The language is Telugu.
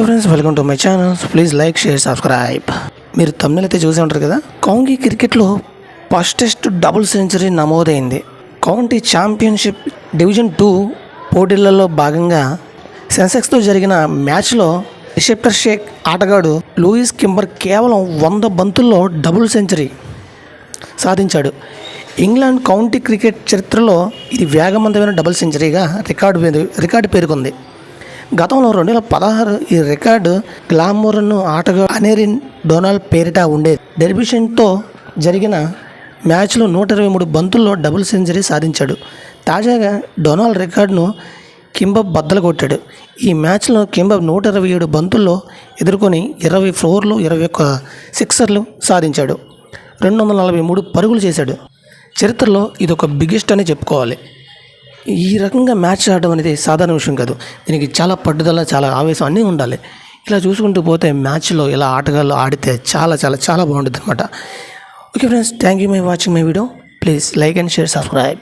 Hi friends welcome to my channel please like share subscribe మీరు తమిళ అయితే చూసే ఉంటారు కదా? కౌంటీ క్రికెట్లో ఫస్టెస్ట్ డబుల్ సెంచరీ నమోదైంది. కౌంటీ ఛాంపియన్షిప్ డివిజన్ టూ పోటీలలో భాగంగా సెన్సెక్స్తో జరిగిన మ్యాచ్లో రిసెప్టర్ షేక్ ఆటగాడు లూయిస్ కింబర్ కేవలం వంద బంతుల్లో డబుల్ సెంచరీ సాధించాడు. ఇంగ్లాండ్ కౌంటీ క్రికెట్ చరిత్రలో ఇది వేగవంతమైన డబుల్ సెంచరీగా రికార్డు రికార్డు పేర్కొంది. గతంలో రెండు వేల పదహారు ఈ రికార్డు గ్లామోరన్ ఆటగా అనేరిన్ డొనాల్డ్ పేరిట ఉండేది డెర్బిషన్తో జరిగిన మ్యాచ్లో నూట ఇరవై మూడు బంతుల్లో డబుల్ సెంచరీ సాధించాడు. తాజాగా డొనాల్డ్ రికార్డును కింబబ్ బద్దలు కొట్టాడు. ఈ మ్యాచ్లో కింబబ్ నూట ఇరవై ఏడు బంతుల్లో ఎదుర్కొని ఇరవై ఫ్లోర్లు ఇరవై ఒక్క సిక్సర్లు సాధించాడు. రెండు వందల నలభై మూడు పరుగులు చేశాడు. చరిత్రలో ఇది ఒక బిగ్గెస్ట్ అని చెప్పుకోవాలి. ఈ రకంగా మ్యాచ్ ఆడడం అనేది సాధారణ విషయం కాదు. దీనికి చాలా పట్టుదల చాలా ఆవేశం అన్నీ ఉండాలి. ఇలా చూసుకుంటూ పోతే మ్యాచ్లో ఇలా ఆటగాళ్ళు ఆడితే చాలా చాలా చాలా బాగుంటుంది అనమాట okay friends thank you my watching my video. Please like and share subscribe.